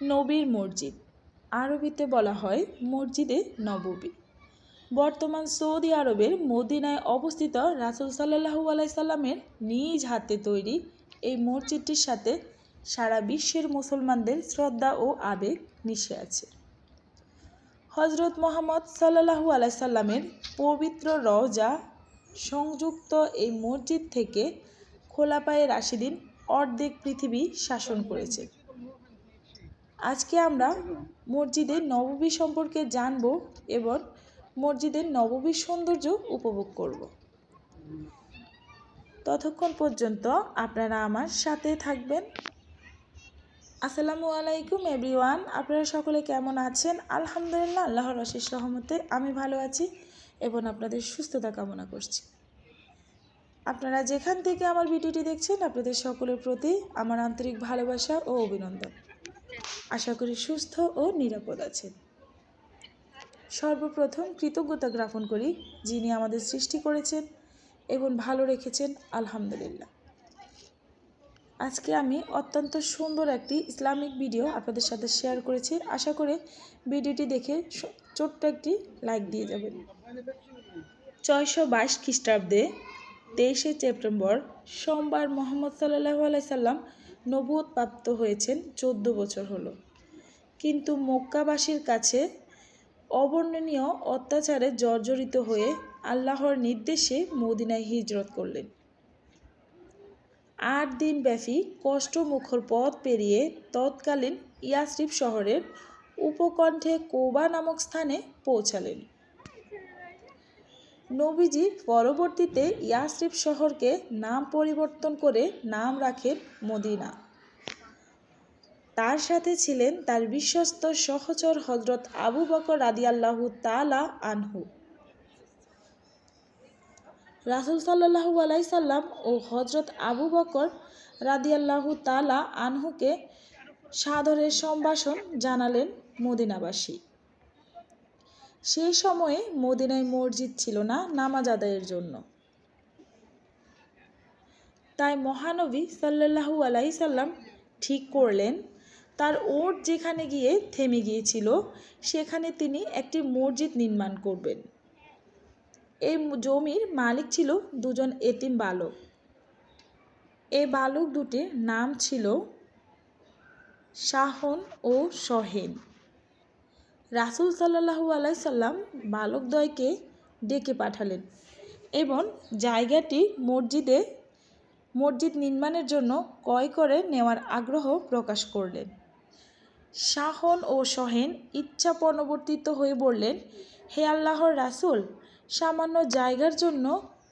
নবীর মসজিদ। আরবিতে বলা হয় মসজিদে নববী। বর্তমান সৌদি আরবের মদিনায় অবস্থিত রাসুল সাল্লাহু আলাইসাল্লামের নিজ হাতে তৈরি এই মসজিদটির সাথে সারা বিশ্বের মুসলমানদের শ্রদ্ধা ও আবেগ মিশে আছে। হজরত মোহাম্মদ সাল্লাহু আলাইসাল্লামের পবিত্র রওজা সংযুক্ত এই মসজিদ থেকে খোলাপায়ে রাশিদিন অর্ধেক পৃথিবী শাসন করেছে। আজকে আমরা মসজিদের নববী সম্পর্কে জানব এবং মসজিদের নববীর সৌন্দর্য উপভোগ করব। ততক্ষণ পর্যন্ত আপনারা আমার সাথে থাকবেন। আসসালামু আলাইকুম, এভরিওয়ান। আপনারা সকলে কেমন আছেন? আলহামদুলিল্লাহ, আল্লাহর অশেষ রহমতে আমি ভালো আছি এবং আপনাদের সুস্থতা কামনা করছি। আপনারা যেখান থেকে আমার ভিডিওটি দেখছেন, আপনাদের সকলের প্রতি আমার আন্তরিক ভালোবাসা ও অভিনন্দন। আশা করি সুস্থ ও নিরাপদ আছেন। সর্বপ্রথম কৃতজ্ঞতা জ্ঞাপন করি যিনি আমাদের সৃষ্টি করেছেন এবং ভালো রেখেছেন, আলহামদুলিল্লাহ। আজকে আমি অত্যন্ত সুন্দর একটি ইসলামিক ভিডিও আপনাদের সাথে শেয়ার করেছি। আশা করে ভিডিওটি দেখে ছোট্ট একটি লাইক দিয়ে যাবেন। ছয়শো বাইশ খ্রিস্টাব্দে তেইশে সেপ্টেম্বর সোমবার মোহাম্মদ সাল্লাহ আলাইসাল্লাম নবুয়ত প্রাপ্ত হয়েছেন চোদ্দ বছর হলো। কিন্তু মক্কাবাসীর কাছে অবর্ণনীয় অত্যাচারে জর্জরিত হয়ে আল্লাহর নির্দেশে মদিনায় হিজরত করলেন। আট দিন ব্যাপী কষ্টমুখর পথ পেরিয়ে তৎকালীন ইয়াসরিফ শহরের উপকণ্ঠে কোবা নামক স্থানে পৌঁছালেন। নবীজি পরবর্তীতে ইয়াসরিফ শহরকে নাম পরিবর্তন করে নাম রাখেন মদিনা। তার সাথে ছিলেন তার বিশ্বস্ত সহচর হজরত আবু বকর রাদিয়াল্লাহু তালা আনহু। রাসুল সাল্লাহু আলাইসাল্লাম ও হজরত আবু বকর রাদিয়াল্লাহু তালা আনহুকে সাদরের সম্ভাষণ জানালেন মদিনাবাসী। সেই সময়ে মদিনায় মসজিদ ছিল না নামাজ আদায়ের জন্য। তাই মহানবী সাল্লাহু আলাইসাল্লাম ঠিক করলেন, তার ওট যেখানে গিয়ে থেমে গিয়েছিল, সেখানে তিনি একটি মসজিদ নির্মাণ করবেন। এই জমির মালিক ছিল দুজন এতিম বালক। এই বালক দুটির নাম ছিল শাহন ও সহেন রাসুল সাল্লাহু আলাইসাল্লাম বালকদ্বয়কে ডেকে পাঠালেন এবং জায়গাটি মসজিদে, মসজিদ নির্মাণের জন্য ক্রয় করে নেওয়ার আগ্রহ প্রকাশ করলেন। শাহন ও সহেন ইচ্ছা পরবর্তিত হয়ে বললেন, হে আল্লাহর রাসুল, সামান্য জায়গার জন্য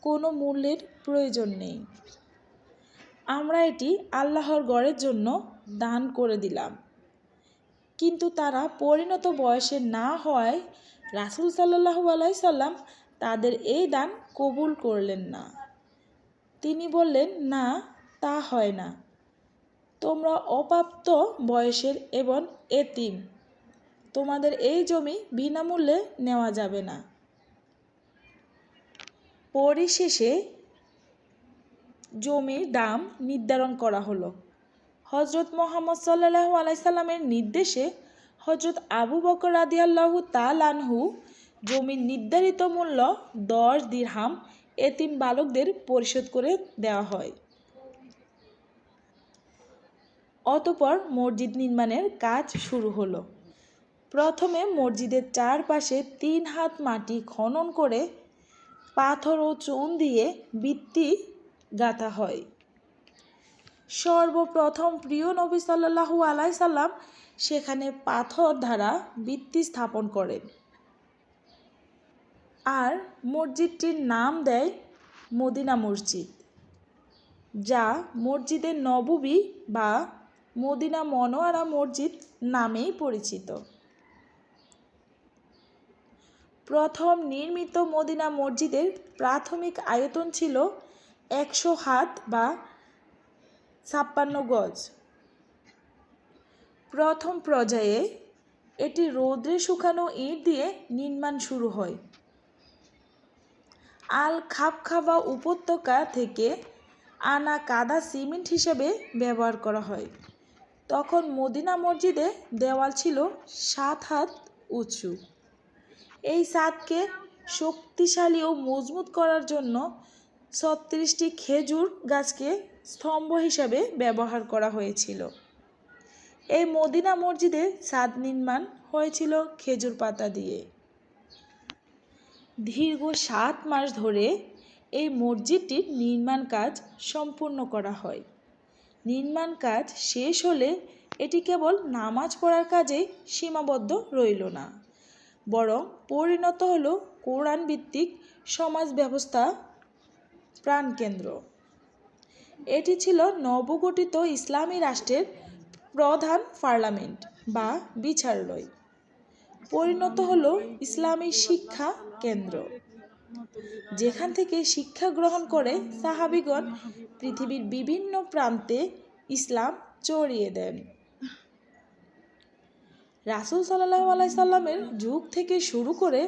কোনো মূল্যের প্রয়োজন নেই। আমরা এটি আল্লাহর গড়ের জন্য দান করে দিলাম। কিন্তু তারা পরিণত বয়সে না হওয়ায় রাসুল সাল্লাহু আলাইসাল্লাম তাদের এই দান কবুল করলেন না। তিনি বললেন, না, তা হয় না। তোমরা অপ্রাপ্ত বয়সের এবং এতিম। তোমাদের এই জমি বিনামূল্যে নেওয়া যাবে না। পরিশেষে জমির দাম নির্ধারণ করা হলো। হজরত মোহাম্মদ সাল্লাহ আলাইসাল্লামের নির্দেশে হজরত আবু বকর রাদিয়াল্লাহু তালানহু জমির নির্ধারিত মূল্য দশ দিরহাম এতিম বালকদের পরিশোধ করে দেওয়া হয়। অতপর মসজিদ নির্মাণের কাজ শুরু হলো। প্রথমে মসজিদের চারপাশে তিন হাত মাটি খনন করে পাথর ও চুন দিয়ে ভিত্তি গাঁথা হয়। সর্বপ্রথম প্রিয় নবী সাল্লাহু আলাই সাল্লাম সেখানে পাথর দ্বারা ভিত্তি স্থাপন করেন। আর মসজিদটির নাম দেয় মদিনা মসজিদ, যা মসজিদের নববী বা মদিনা মনোয়ারা মসজিদ নামেই পরিচিত। প্রথম নির্মিত মদিনা মসজিদের প্রাথমিক আয়তন ছিল একশো হাত বা ছাপ্পান্ন গজ। প্রথম পর্যায়ে এটি রৌদ্রে শুকানো ইট দিয়ে নির্মাণ শুরু হয়। আল খাপখাবা উপত্যকা থেকে আনা কাদা সিমেন্ট হিসেবে ব্যবহার করা হয়। তখন মদিনা মসজিদে দেওয়াল ছিল সাত হাত উঁচু। এই সাতকে শক্তিশালী ও মজবুত করার জন্য ছত্রিশটি খেজুর গাছকে স্তম্ভ হিসাবে ব্যবহার করা হয়েছিল। এই মদিনা মসজিদে ছাদ নির্মাণ হয়েছিল খেজুর পাতা দিয়ে। দীর্ঘ সাত মাস ধরে এই মসজিদটির নির্মাণ কাজ সম্পূর্ণ করা হয়। নির্মাণ কাজ শেষ হলে এটি কেবল নামাজ পড়ার কাজেই সীমাবদ্ধ রইল না, বরং পরিণত হলো কোরআন ভিত্তিক সমাজ ব্যবস্থা প্রাণকেন্দ্র। এটি ছিল নবগঠিত ইসলামী রাষ্ট্রের প্রধান পার্লামেন্ট বা বিচারালয়। পরিণত হলো ইসলামী শিক্ষা কেন্দ্র, যেখান থেকে শিক্ষা গ্রহণ করে সাহাবিগণ পৃথিবীর বিভিন্ন প্রান্তে ইসলাম চড়িয়ে দেন। রাসুল সাল্লাহ আলাইসাল্লামের যুগ থেকে শুরু করে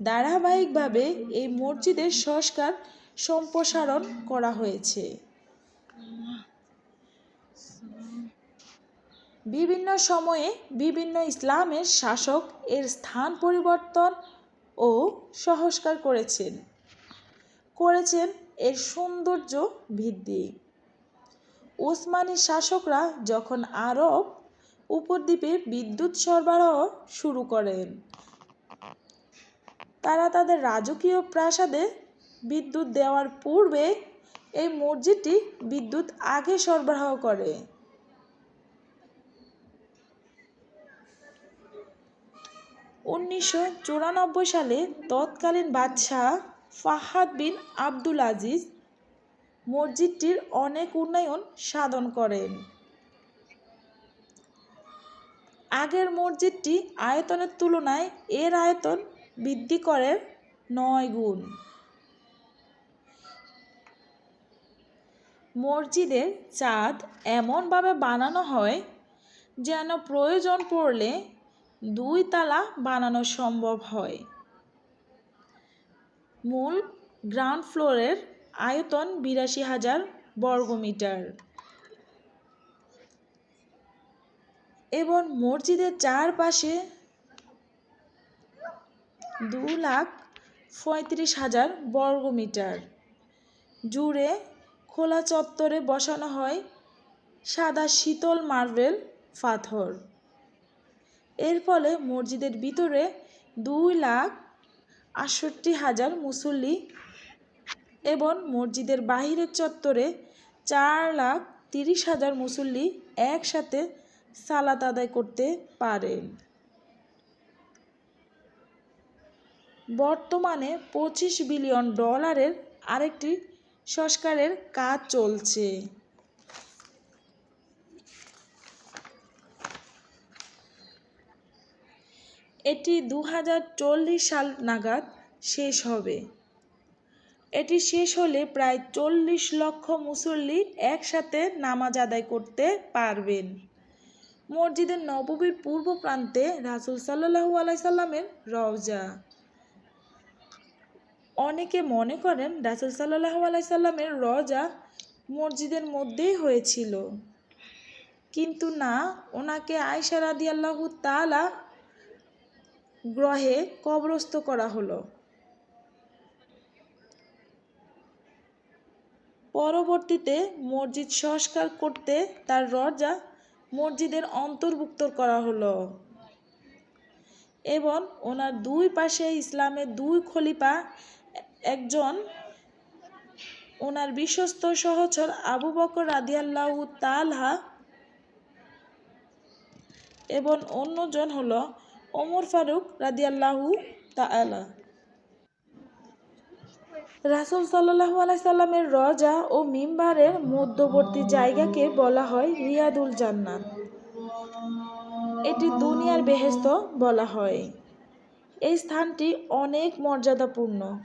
ধারাবাহিকভাবে এই মসজিদের সংস্কার সম্প্রসারণ করা হয়েছে। বিভিন্ন সময়ে বিভিন্ন ইসলামের শাসক এর স্থান পরিবর্তন ও সংস্কার করেছেন। করেছেন এর সৌন্দর্য বৃদ্ধি ওসমানী শাসকরা যখন আরব উপদ্বীপে বিদ্যুৎ সরবরাহ শুরু করেন, তারা তাদের রাজকীয় প্রাসাদে বিদ্যুৎ দেওয়ার পূর্বে এই মসজিদটি বিদ্যুৎ আগে সরবরাহ করে। উনিশশো চুরানব্বই সালে তৎকালীন বাদশাহ ফাহাদ বিন আব্দুল আজিজ মসজিদটির অনেক উন্নয়ন সাধন করেন। আগের মসজিদটি আয়তনের তুলনায় এর আয়তন বৃদ্ধি করে নয় গুণ। মসজিদের চাঁদ এমনভাবে বানানো হয় যেন প্রয়োজন পড়লে দুই তালা বানানো সম্ভব হয়। মূল গ্রাউন্ড ফ্লোরের আয়তন বিরাশি হাজার বর্গমিটার এবং মসজিদের চারপাশে দু লাখ পঁয়ত্রিশ হাজার বর্গমিটার জুড়ে খোলা চত্বরে বসানো হয় সাদা শীতল মার্বেল পাথর। এর ফলে মসজিদের ভিতরে দুই লাখ আটষট্টি হাজার মুসল্লি এবং মসজিদের বাহিরের চত্বরে চার লাখ তিরিশ হাজার মুসল্লি একসাথে সালাত আদায় করতে পারেন। বর্তমানে পঁচিশ বিলিয়ন ডলারের আরেকটি সংস্কারের কাজ চলছে। এটি দু হাজার চল্লিশ সাল নাগাদ শেষ হবে। এটি শেষ হলে প্রায় চল্লিশ লক্ষ মুসল্লি একসাথে নামাজ আদায় করতে পারবেন। মসজিদের নববীর পূর্ব প্রান্তে রাসুল সাল্লাহু আলাইসাল্লামের রওজা। অনেকে মনে করেন রাসুল সাল্লাহু আলাইসাল্লামের রজা মসজিদের মধ্যেই হয়েছিল। কিন্তু না, ওনাকে আয়সা রাদি আল্লাহ তালা গ্রহে কবরস্থ করা হলো। পরবর্তীতে মসজিদ সংস্কার করতে তার রজা মসজিদের অন্তর্ভুক্ত করা হলো। এবং ওনার দুই পাশে ইসলামের দুই খলিফা একজন ওনার বিশ্বস্ত সহচর আবু বকর রাদিয়াল্লাহু তালহা এবং অন্যজন হল ওমর ফারুক রাদিয়াল্লাহু তাআলা। রাসুল সাল্লাহু আলাইসাল্লামের রজা ও মিম্বারের মধ্যবর্তী জায়গাকে বলা হয় রিয়াদুল জান্নাত। এটি দুনিয়ার বেহেস্ত বলা হয়। এই স্থানটি অনেক মর্যাদাপূর্ণ।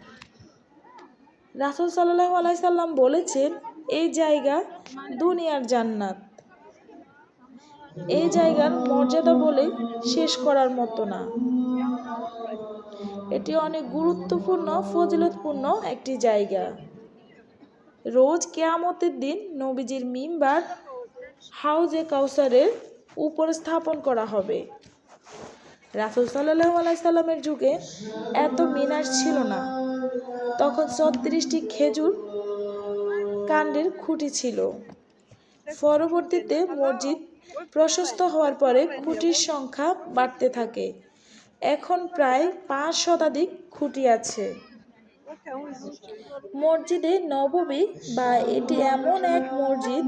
রাসুল সাল্লাহ আলাইসাল্লাম বলেছেন, এই জায়গা দুনিয়ার জান্নাত। এই জায়গার মর্যাদা বলে শেষ করার মতো না। এটি অনেক গুরুত্বপূর্ণ, ফজিলতপূর্ণ একটি জায়গা। রোজ কেয়ামতের দিন নবীজির মিম্বার হাউজে কাউসারের উপরে স্থাপন করা হবে। রাসুল সাল্লাহ আলাইসাল্লামের যুগে এত মিনার ছিল না। তখন ছত্রিশটি খেজুর কাণ্ডের খুঁটি ছিল। পরবর্তীতে মসজিদ প্রশস্ত হওয়ার পরে খুঁটির সংখ্যা বাড়তে থাকে। এখন প্রায় পাঁচ শতাধিক খুঁটি আছে। মসজিদে নববী বা এটি এমন এক মসজিদ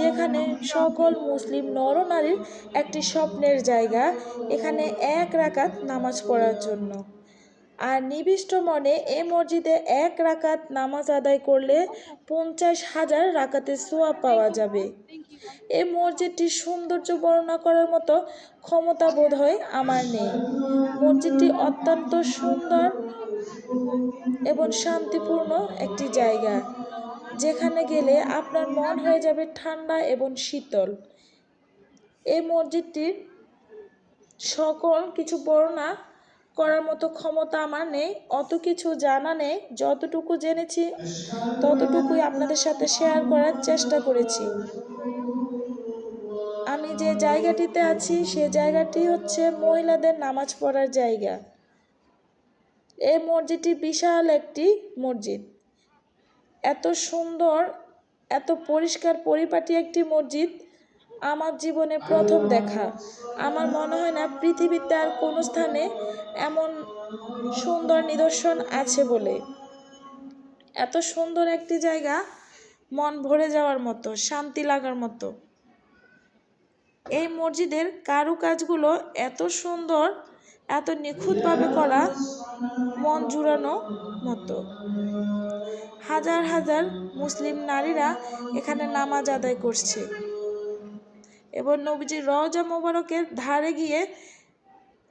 যেখানে সকল মুসলিম নরনারীর একটি স্বপ্নের জায়গা, এখানে এক রাকাত নামাজ পড়ার জন্য। আর নিবিষ্ট মনে এ মসজিদে এক রাকাত নামাজ আদায় করলে পঞ্চাশ হাজার রাকাতে সোয়াব পাওয়া যাবে। এই মসজিদটির সৌন্দর্য বর্ণনা করার মতো ক্ষমতা বোধ হয় আমার নেই। মসজিদটি অত্যন্ত সুন্দর এবং শান্তিপূর্ণ একটি জায়গা, যেখানে গেলে আপনার মন হয়ে যাবে ঠান্ডা এবং শীতল। এই মসজিদটির সকল কিছু বর্ণনা করার মতো ক্ষমতা আমার নেই। অত কিছু জানা নেই। যতটুকু জেনেছি, ততটুকুই আপনাদের সাথে শেয়ার করার চেষ্টা করেছি। আমি যে জায়গাটিতে আছি, সে জায়গাটি হচ্ছে মহিলাদের নামাজ পড়ার জায়গা। এই মসজিদটি বিশাল একটি মসজিদ। এত সুন্দর, এত পরিষ্কার, পরিপাটি একটি মসজিদ। আমার জীবনে প্রথম দেখা। আমার মনে হয় না পৃথিবীতে আর কোনো স্থানে এমন সুন্দর নিদর্শন আছে বলে। এত সুন্দর একটি জায়গা, মন ভরে যাওয়ার মতো, শান্তি লাগার মতো। এই মসজিদের কারুকাজগুলো এত সুন্দর, এত নিখুঁতভাবে করা, মন জুড়ানো মতো। হাজার হাজার মুসলিম নারীরা এখানে নামাজ আদায় করছে। এবং নবীজির রজা মোবারকের ধারে গিয়ে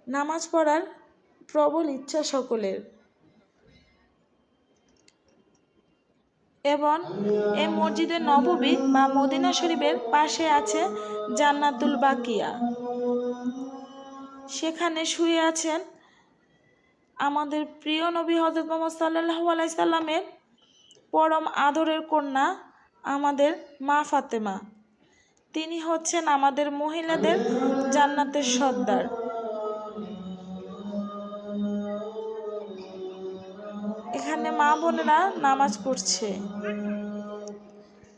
নামাজ পড়ার প্রবল ইচ্ছা সকলের। এবং এই মসজিদের নববী বা মদিনা শরীফের পাশে আছে জান্নাতুল বাকিয়া। সেখানে শুয়ে আছেন আমাদের প্রিয় নবী হজরত মোহাম্মদ সাল্লাহ আলাইসাল্লামের পরম আদরের কন্যা আমাদের মা ফাতেমা। তিনি হচ্ছেন আমাদের মহিলাদের জান্নাতের সর্দার। এখানে মা বোনেরা নামাজ পড়ছে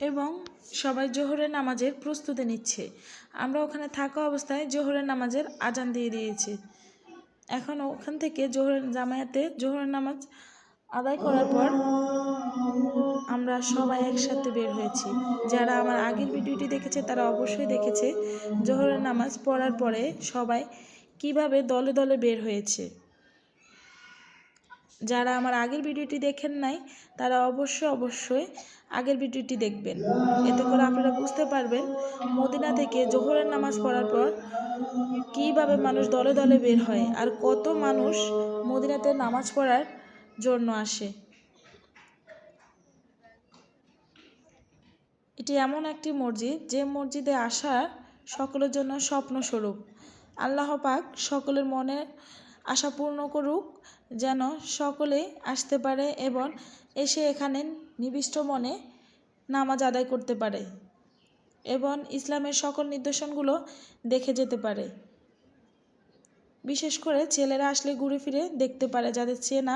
এবং সবাই জোহরের নামাজের প্রস্তুতি নিচ্ছে। আমরা ওখানে থাকা অবস্থায় জোহরের নামাজের আজান দিয়ে দিয়েছি। এখন ওখান থেকে জোহরের জামায়াতে জোহরের নামাজ আদায় করার পর আমরা সবাই একসাথে বের হয়েছি। যারা আমার আগের ভিডিওটি দেখেছে, তারা অবশ্যই দেখেছে। জোহরের নামাজ পড়ার পরে সবাই কীভাবে দলে দলে বের হয়েছে। যারা আমার আগের ভিডিওটি দেখেন নাই, তারা অবশ্যই অবশ্যই আগের ভিডিওটি দেখবেন। এতে করে আপনারা বুঝতে পারবেন মদিনা থেকে জোহরের নামাজ পড়ার পর কীভাবে মানুষ দলে দলে বের হয় আর কত মানুষ মদিনাতে নামাজ পড়ার জন্য আসে। এটি এমন একটি মসজিদ, যে মসজিদে আসা সকলের জন্য স্বপ্নস্বরূপ। আল্লাহ পাক সকলের মনে আশা পূর্ণ করুক, যেন সকলে আসতে পারে এবং এসে এখানে নিবিষ্ট মনে নামাজ আদায় করতে পারে এবং ইসলামের সকল নিদর্শনগুলো দেখে যেতে পারে। বিশেষ করে ছেলেরা আসলে ঘুরে ফিরে দেখতে পারে, যাদের চেনা